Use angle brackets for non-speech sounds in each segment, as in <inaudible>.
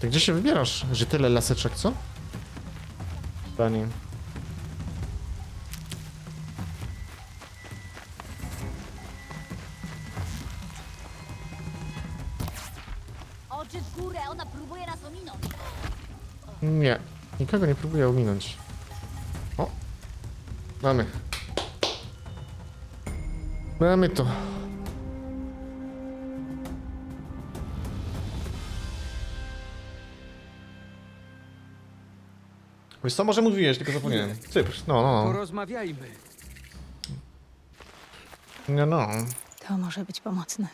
To gdzie się wybierasz? Że tyle laseczek, co? Panie. Oczy w górę, ona próbuje nas ominąć. Nie, nikogo nie próbuję ominąć. O! Mamy. Mamy to. Wiesz co, może mówiłeś, tylko zapomniałem. Cypr, no, no, no. Porozmawiajmy. No, no. To może być pomocne.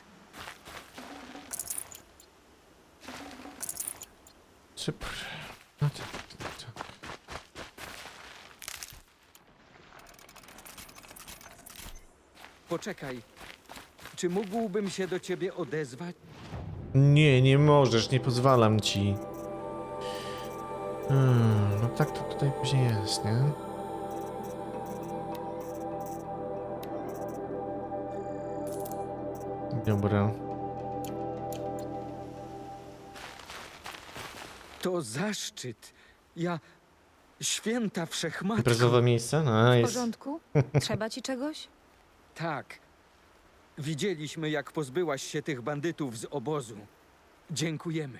Cypr. No tak, tak, tak. Poczekaj. Czy mógłbym się do ciebie odezwać? Nie, nie możesz, nie pozwalam ci. Hmm, no tak to tutaj później jest, nie? Dobra. To zaszczyt. Ja... Święta wszechmatko. Imprezowe miejsce? W Nice. porządku? <laughs> Trzeba ci czegoś? Tak. Widzieliśmy, jak pozbyłaś się tych bandytów z obozu. Dziękujemy.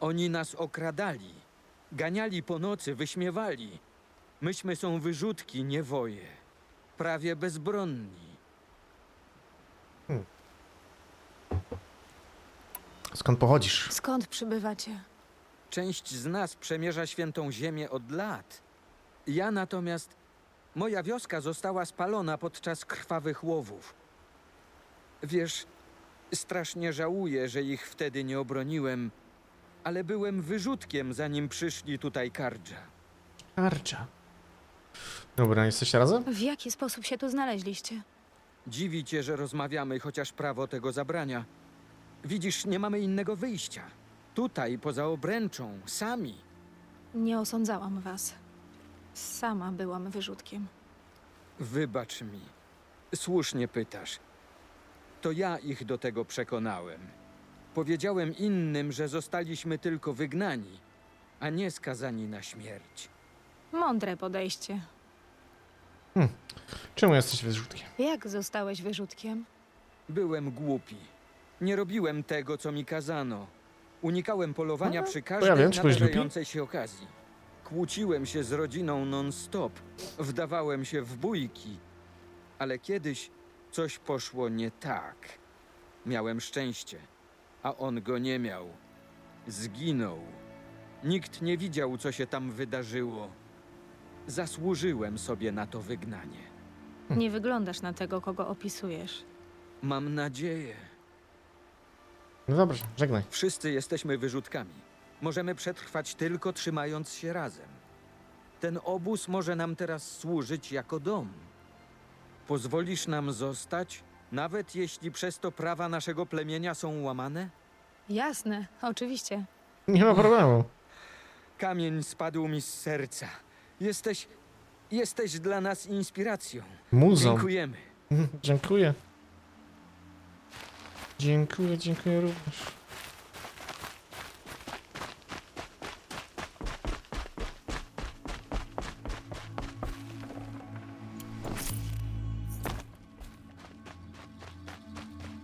Oni nas okradali. Ganiali po nocy, wyśmiewali. Myśmy są wyrzutki, nie woje. Prawie bezbronni. Skąd pochodzisz? Skąd przybywacie? Część z nas przemierza świętą ziemię od lat. Ja natomiast. Moja wioska została spalona podczas krwawych łowów. Wiesz, strasznie żałuję, że ich wtedy nie obroniłem, ale byłem wyrzutkiem, zanim przyszli tutaj kardża. Arcza. Dobra, jesteście razem? W jaki sposób się tu znaleźliście? Dziwi cię, że rozmawiamy, chociaż prawo tego zabrania. Widzisz, nie mamy innego wyjścia. Tutaj, poza obręczą, sami. Nie osądzałam was. Sama byłam wyrzutkiem. Wybacz mi. Słusznie pytasz. To ja ich do tego przekonałem. Powiedziałem innym, że zostaliśmy tylko wygnani, a nie skazani na śmierć. Mądre podejście. Czemu jesteś wyrzutkiem? Jak zostałeś wyrzutkiem? Byłem głupi. Nie robiłem tego, co mi kazano. Unikałem polowania No, przy ja każdej wiem, czy byłeś głupi? nadarzającej się okazji. Kłóciłem się z rodziną non-stop. Wdawałem się w bójki. Ale kiedyś coś poszło nie tak. Miałem szczęście, a on go nie miał. Zginął. Nikt nie widział, co się tam wydarzyło. Zasłużyłem sobie na to wygnanie. Nie wyglądasz na tego, kogo opisujesz. Mam nadzieję. No dobrze, żegnaj. Wszyscy jesteśmy wyrzutkami. Możemy przetrwać tylko trzymając się razem. Ten obóz może nam teraz służyć jako dom. Pozwolisz nam zostać, nawet jeśli przez to prawa naszego plemienia są łamane? Jasne, oczywiście. Nie ma problemu. Kamień spadł mi z serca. Jesteś. Jesteś dla nas inspiracją. Muzą. Dziękujemy. <laughs> Dziękuję. Dziękuję, dziękuję również.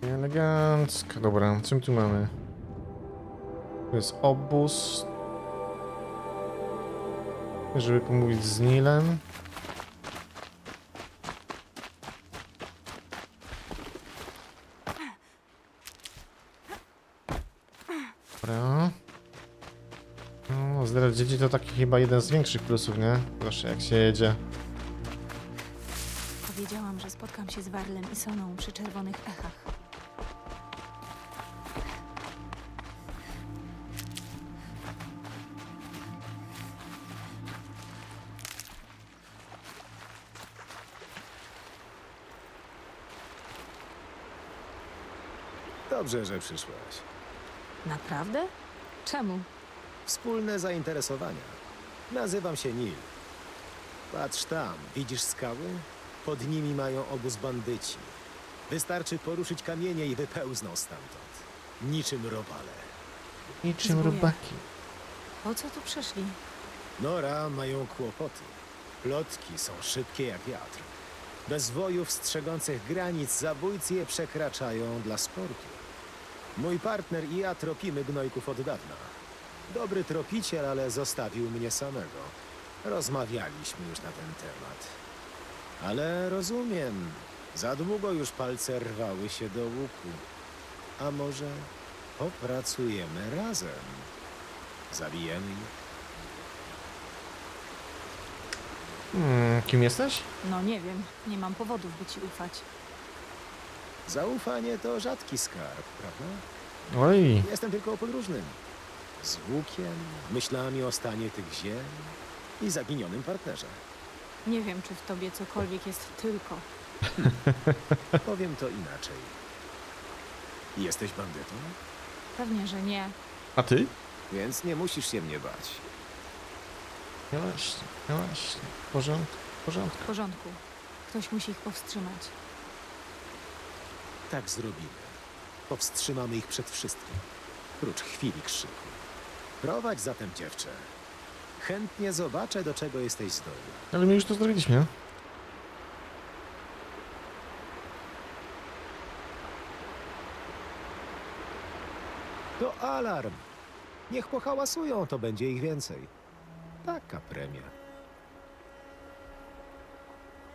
Elegancko. Dobra, my tu mamy? To jest obóz. Żeby pomówić z Nilem. Dobra. No, zdrad dzieci to taki chyba jeden z większych plusów, nie? Proszę, jak się jedzie. Powiedziałam, że spotkam się z Warlem i Soną przy czerwonych echach. Dobrze, że przyszłaś. Naprawdę? Czemu? Wspólne zainteresowania. Nazywam się Nil. Patrz tam, widzisz skały? Pod nimi mają obóz bandyci. Wystarczy poruszyć kamienie i wypełzną stamtąd. Niczym robale. Niczym Zbóje. robaki. Po co tu przyszli? Nora mają kłopoty. Plotki są szybkie jak wiatr. Bez wojów strzegących granic zabójcy je przekraczają dla sportu. Mój partner i ja tropimy gnojków od dawna. Dobry tropiciel, ale zostawił mnie samego. Rozmawialiśmy już na ten temat. Ale rozumiem, za długo już palce rwały się do łuku. A może popracujemy razem? Zabijemy ich? Hmm, kim jesteś? No nie wiem, nie mam powodów, by ci ufać. Zaufanie to rzadki skarb, prawda? Oj, Jestem tylko podróżnym. Z łukiem, myślami o stanie tych ziem i zaginionym partnerze. Nie wiem, czy w tobie cokolwiek jest tylko. <laughs> Powiem to inaczej. Jesteś bandytą, Pewnie, że nie. a ty? więc nie musisz się mnie bać. No właśnie, no właśnie. W porządku, w porządku. W porządku. Ktoś musi ich powstrzymać. Tak zrobimy. Powstrzymamy ich przed wszystkim, prócz chwili krzyku. Prowadź zatem dziewczę. Chętnie zobaczę, do czego jesteś zdolna. Ale my już to zrobiliśmy? To alarm. Niech pohałasują, to będzie ich więcej. Taka premia.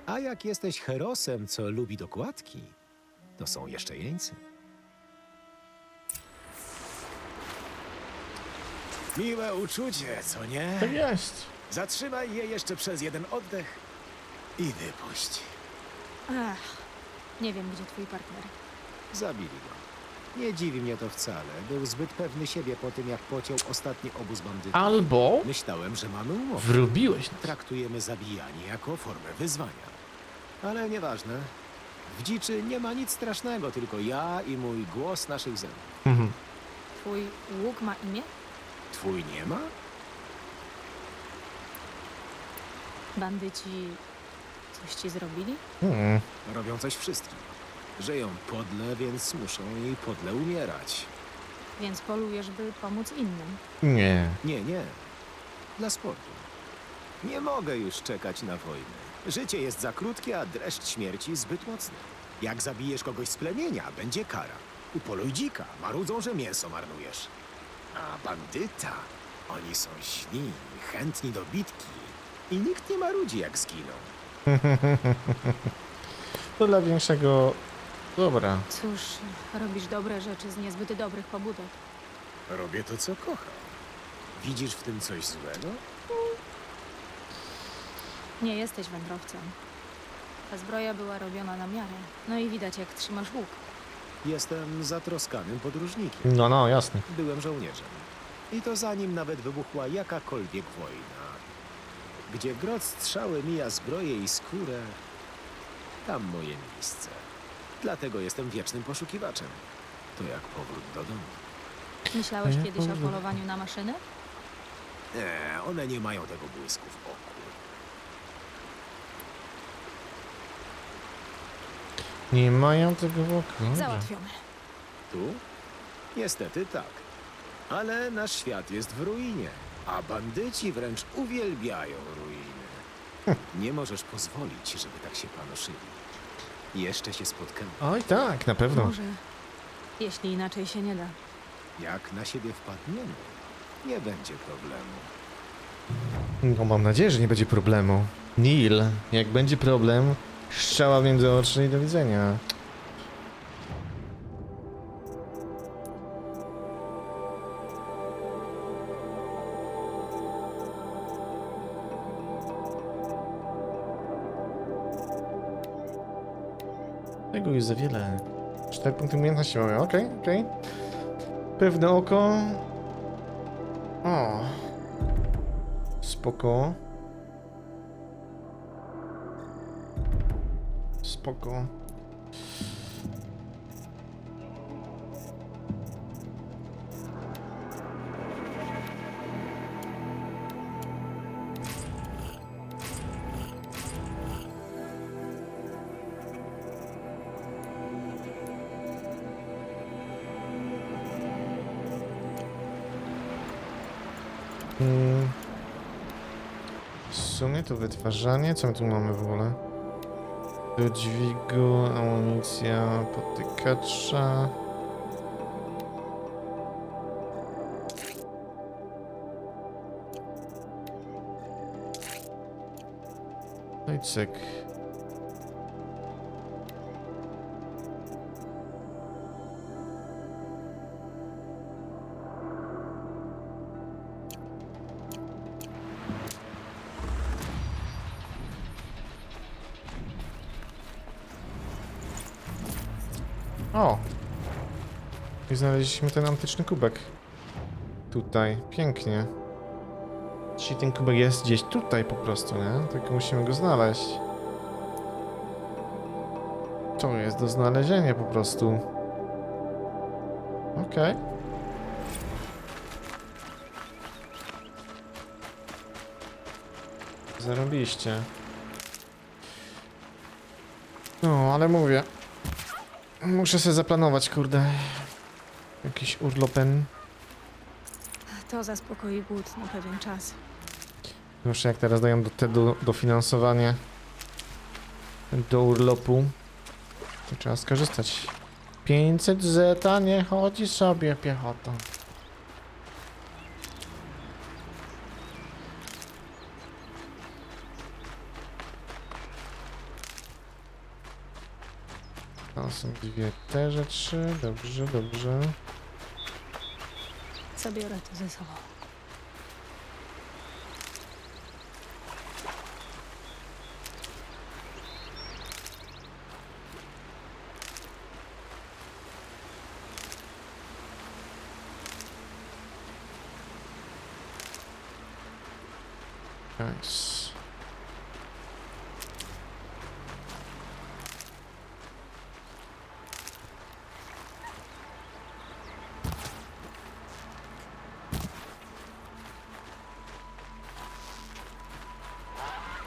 A jak jesteś herosem, co lubi dokładki, to są jeszcze jeńcy. Miłe uczucie, co nie? Tak jest. Zatrzymaj je jeszcze przez jeden oddech i wypuść. Ech, nie wiem, gdzie twój partner. Zabili go. Nie dziwi mnie to wcale. Był zbyt pewny siebie po tym, jak pociął ostatni obóz bandytów. Albo Myślałem, że mamy umowę. wrobiłeś nas. Traktujemy zabijanie jako formę wyzwania. Ale nieważne. W dziczy nie ma nic strasznego, tylko ja i mój głos naszych zębów. Mhm. Twój łuk ma imię? Twój nie ma? Bandyci coś ci zrobili? Hmm. Robią coś wszystkim. Żyją podle, więc muszą i podle umierać. Więc polujesz, by pomóc innym. Nie. Nie, nie. Dla sportu. Nie mogę już czekać na wojnę. Życie jest za krótkie, a dreszcz śmierci zbyt mocny. Jak zabijesz kogoś z plemienia, będzie kara. Upoluj dzika, marudzą, że mięso marnujesz. A bandyta, oni są źli, chętni do bitki. I nikt nie marudzi, jak zginą. <laughs> To dla większego... Dobra. Cóż, robisz dobre rzeczy z niezbyt dobrych pobudek. Robię to, co kocham. Widzisz w tym coś złego? Nie jesteś wędrowcem. Ta zbroja była robiona na miarę. No i widać, jak trzymasz łuk. Jestem zatroskanym podróżnikiem. No, no, jasne. Byłem żołnierzem. I to zanim nawet wybuchła jakakolwiek wojna. Gdzie grot strzały mija zbroję i skórę, tam moje miejsce. Dlatego jestem wiecznym poszukiwaczem. To jak powrót do domu. Myślałeś kiedyś o polowaniu na maszyny? Nie, one nie mają tego błysku w oku. Nie mają tego wokół. Załatwione. Tu? Niestety tak. Ale nasz świat jest w ruinie, a bandyci wręcz uwielbiają ruiny. Nie możesz pozwolić, żeby tak się panoszyli. Jeszcze się spotkamy. Oj, tak, na pewno. Może, jeśli inaczej się nie da. Jak na siebie wpadniemy, nie będzie problemu. No, mam nadzieję, że nie będzie problemu. Neil, jak będzie problem, strzała między oczy i do widzenia. Tego już za wiele. 4 punkty umiejętności mamy, okej, okej. Pewne oko. O. Spoko. spoko. Mm. W sumie to wytwarzanie, co my tu mamy w ogóle? Do dźwigu, amunicja, potykacza. No i. I znaleźliśmy ten antyczny kubek. Tutaj. Pięknie. Czyli ten kubek jest gdzieś tutaj po prostu, nie? Tylko musimy go znaleźć. To jest do znalezienia po prostu. Okej. Zarobiście. No, ale mówię. Muszę sobie zaplanować, kurde. Jakiś urlopen. To zaspokoi głód na pewien czas. Zwłaszcza jak teraz dają do te do, dofinansowanie do urlopu, to trzeba skorzystać. 500 zeta nie chodzi sobie piechotą. To są dwie te rzeczy. Dobrze, dobrze. Zabiorę to ze sobą. Nice.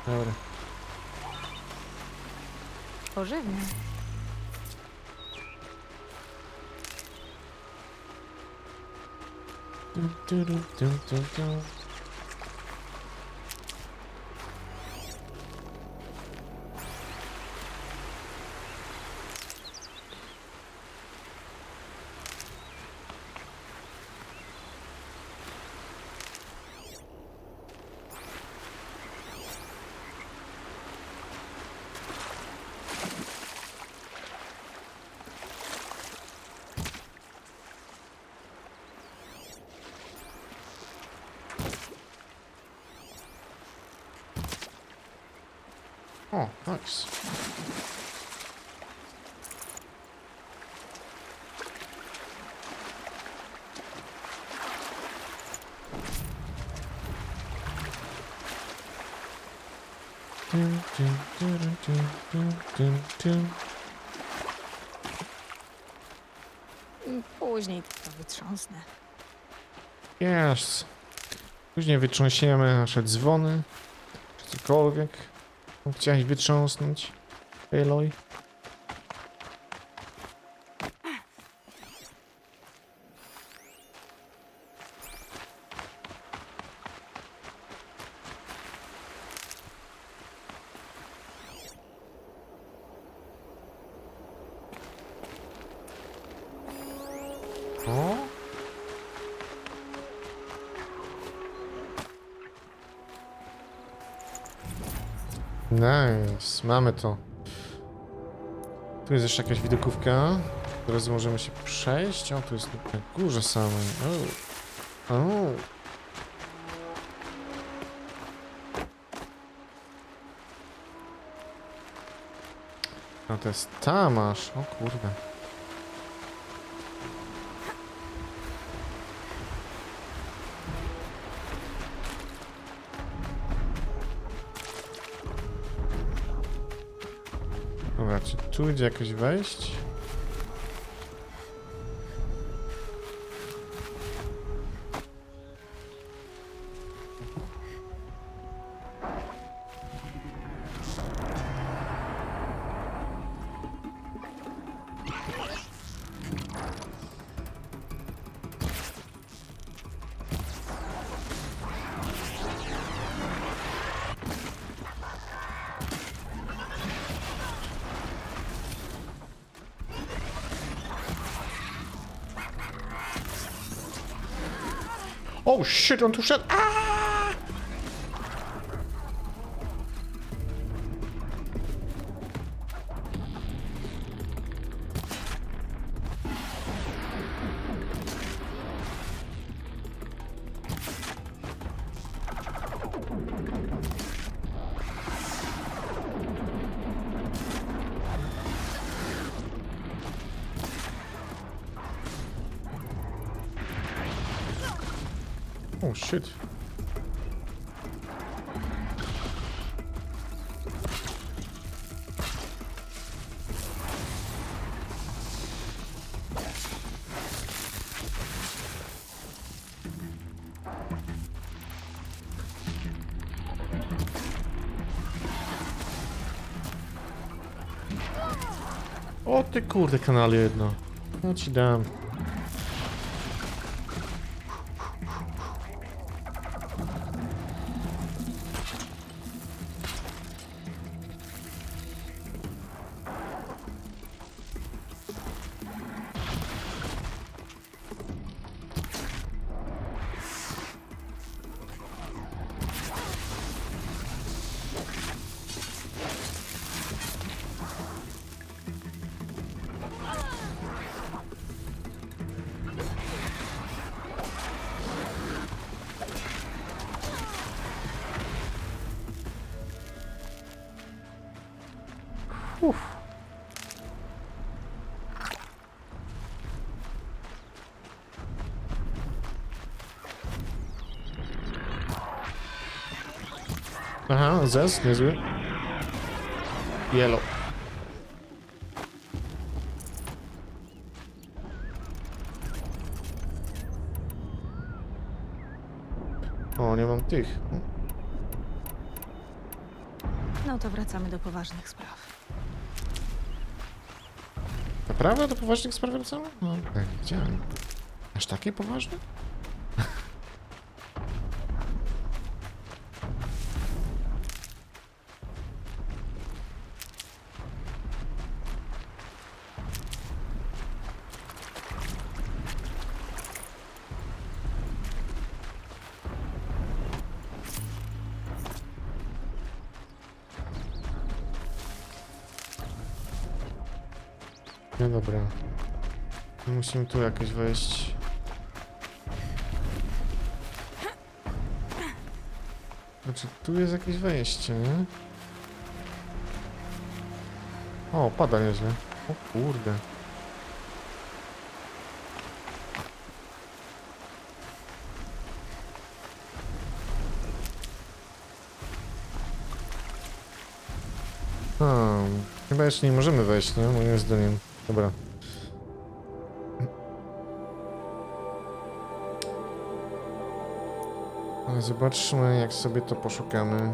Dobra. Pożywnie. Dum, dum, dum, dum, dum, dum. Później to wytrząsnę. Yes. Później wytrząsiemy nasze dzwony, czy cokolwiek. Chciałeś wytrząsnąć, Aloy? Nice, mamy to. Tu jest jeszcze jakaś widokówka. Teraz możemy się przejść. O, tu jest na górze samej. O. O. No to jest tam aż. O kurde. Tu idzie jakoś wejść? Oh shit, on tu szedł! Aaaa! O ty kurde kanale jedno. No ci dam. Aha, zes, niezły. Yellow. O, nie mam tych. No to wracamy do poważnych spraw. Naprawdę do poważnych spraw? No, tak, widziałem. Aż takie poważne? No dobra. Musimy tu jakoś wejść. Znaczy, tu jest jakieś wejście, nie? O, pada nieźle. O kurde. Hmm, chyba jeszcze nie możemy wejść, nie? Moim zdaniem. Dobra. Zobaczmy, jak sobie to poszukamy.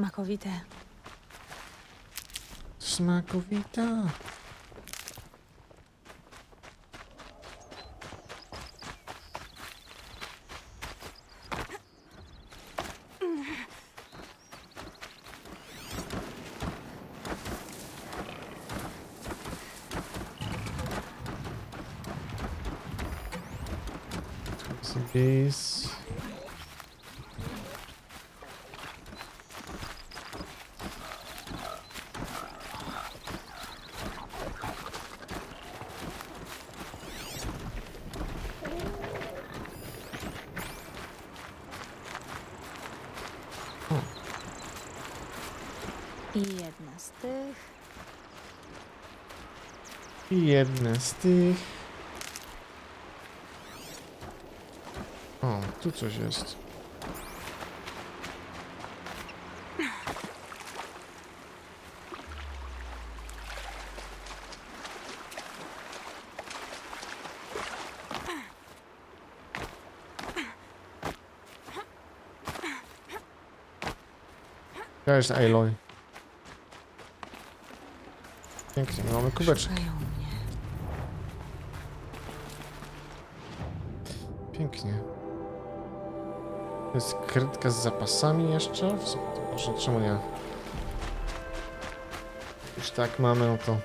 Smakowite. Smakowita. I jedna z tych. I jedne z tych. O, tu coś jest. Jest Aloy pięknie, my mamy kubeczek. Pięknie. Jest krytka z zapasami jeszcze? W sumie, to może czemu nie? Już tak mamy, no to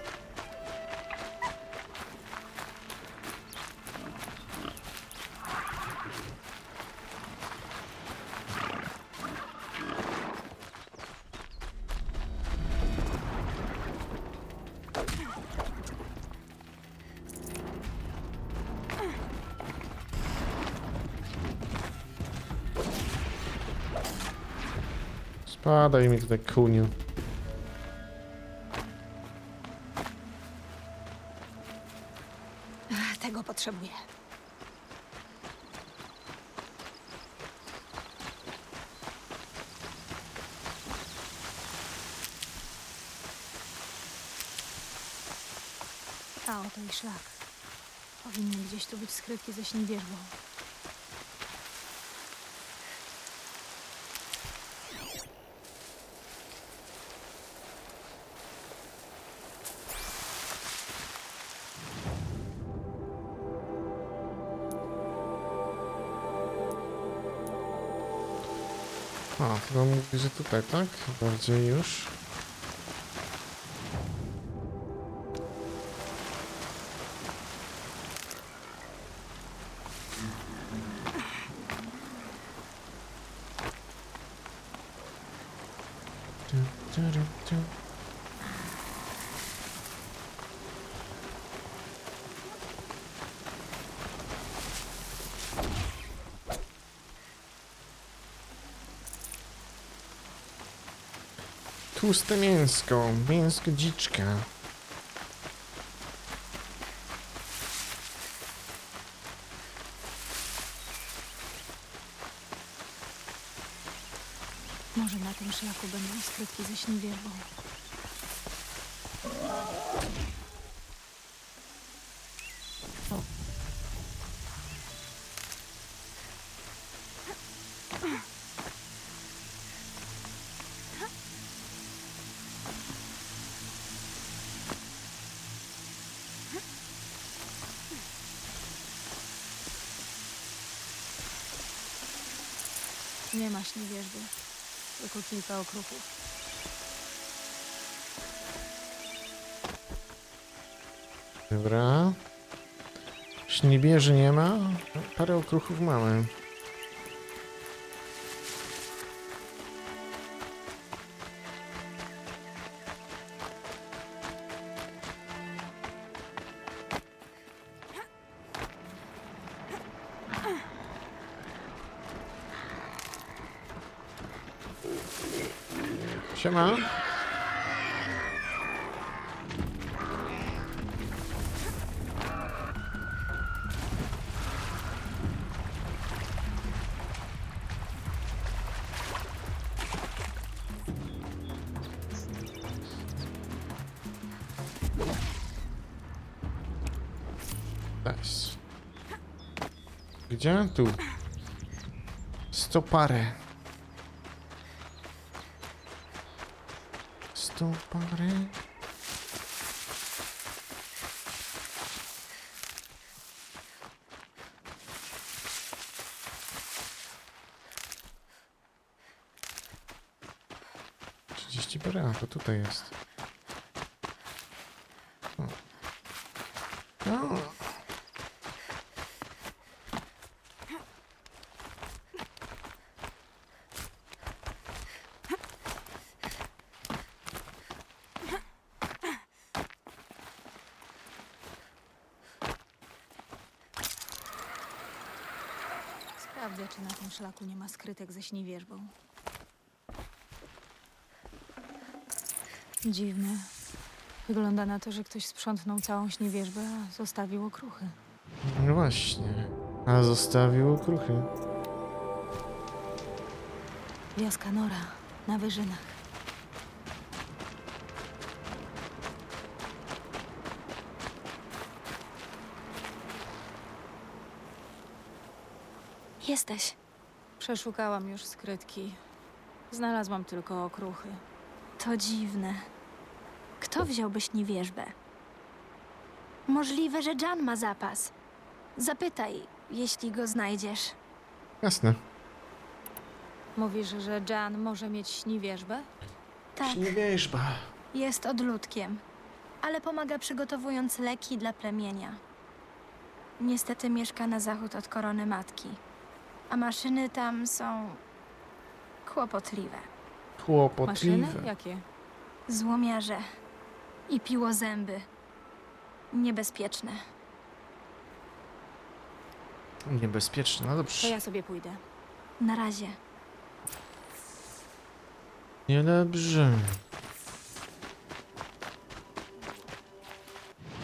Spadaj mi tutaj kuniu. Tego potrzebuję. A oto i szlak. Powinny gdzieś tu być skrytki ze śniwierzbą. A, chyba mówi, że tutaj, tak? Bardziej już. Tłuste mięsko, mięsko dziczka. Może na tym szlaku będą skrytki ze śniwierzbą. Nie ma śniwierzby, tylko kilka okruchów. Dobra. Śniebieży nie ma. Parę okruchów mamy. Siema. Nice. Gdzie? Tu. Sto. Parę. Trzydzieści parę, a to tutaj jest. O. O. Sprawdzę, czy na tym szlaku nie ma skrytek ze śniwierzbą. Dziwne. Wygląda na to, że ktoś sprzątnął całą śniewierzbę, a zostawił okruchy. No właśnie. A zostawił okruchy. Wioska Nora, na wyżynach. Jesteś. Przeszukałam już skrytki. Znalazłam tylko okruchy. To dziwne. Kto wziąłby śniwierzbę? Możliwe, że Jan ma zapas. Zapytaj, jeśli go znajdziesz. Jasne. Mówisz, że Jan może mieć śniwierzbę? Tak, Nie wierzba. jest odludkiem, ale pomaga przygotowując leki dla plemienia. Niestety mieszka na zachód od korony matki, a maszyny tam są kłopotliwe. Kłopotliwe. Maszyny? Jakie? Złomiarze i piłozęby. Niebezpieczne. Niebezpieczne, no To dobrze. ja sobie pójdę. Na razie. Nie dobrze.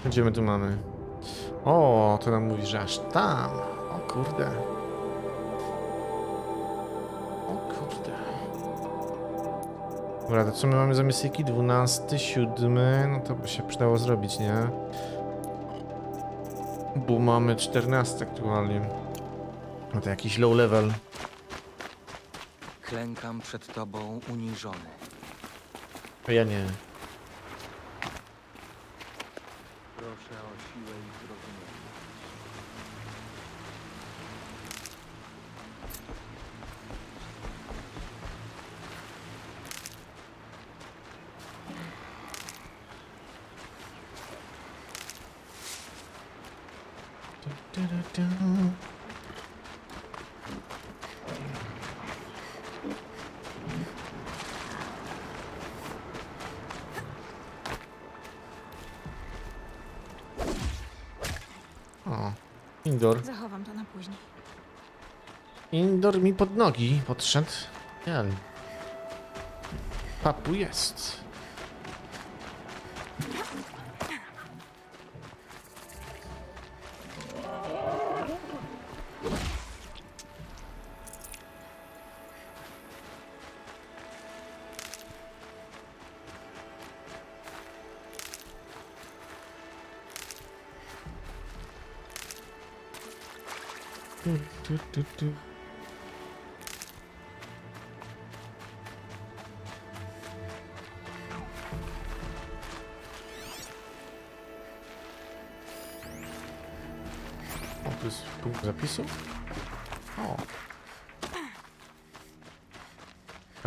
Gdzie my tu mamy? O, to nam mówi, że aż tam. O kurde. Dobra, to co my mamy za misyjki? 12, 7. No to by się przydało zrobić, nie? Bo mamy 14 aktualnie. No to jakiś low level. Klękam przed tobą uniżony. A ja nie. Proszę o siłę i zrozumienie. O, indoor. Zachowam to na później. Indoor mi pod nogi podszedł. Jel. Papu jest. Tu, tu, tu, tu. O, to jest punkt zapisu? O.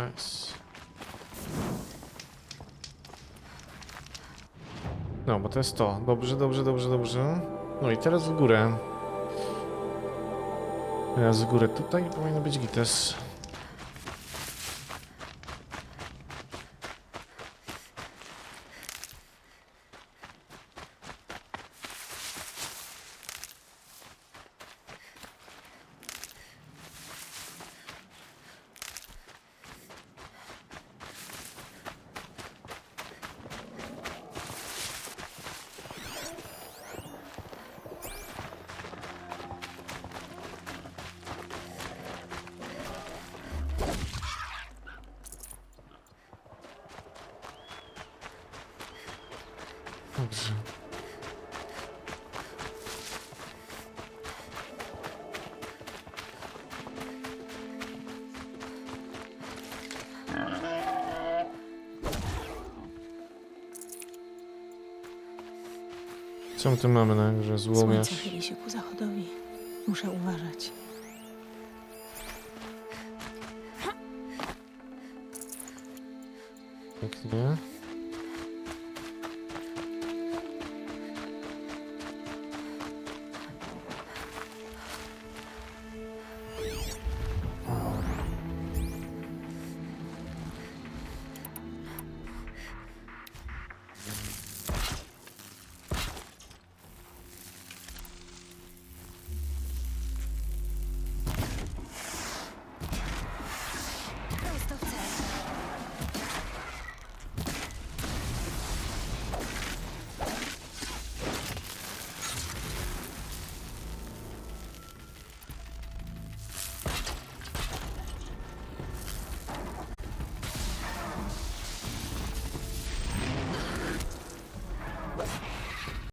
Nice. No, bo to jest to. Dobrze, dobrze, dobrze, dobrze. No i teraz w górę. Teraz w górę tutaj powinno być gites. Co my tu mamy na grze? Złomiarz. Słońce chyli się ku zachodowi. Muszę uważać. Pięknie.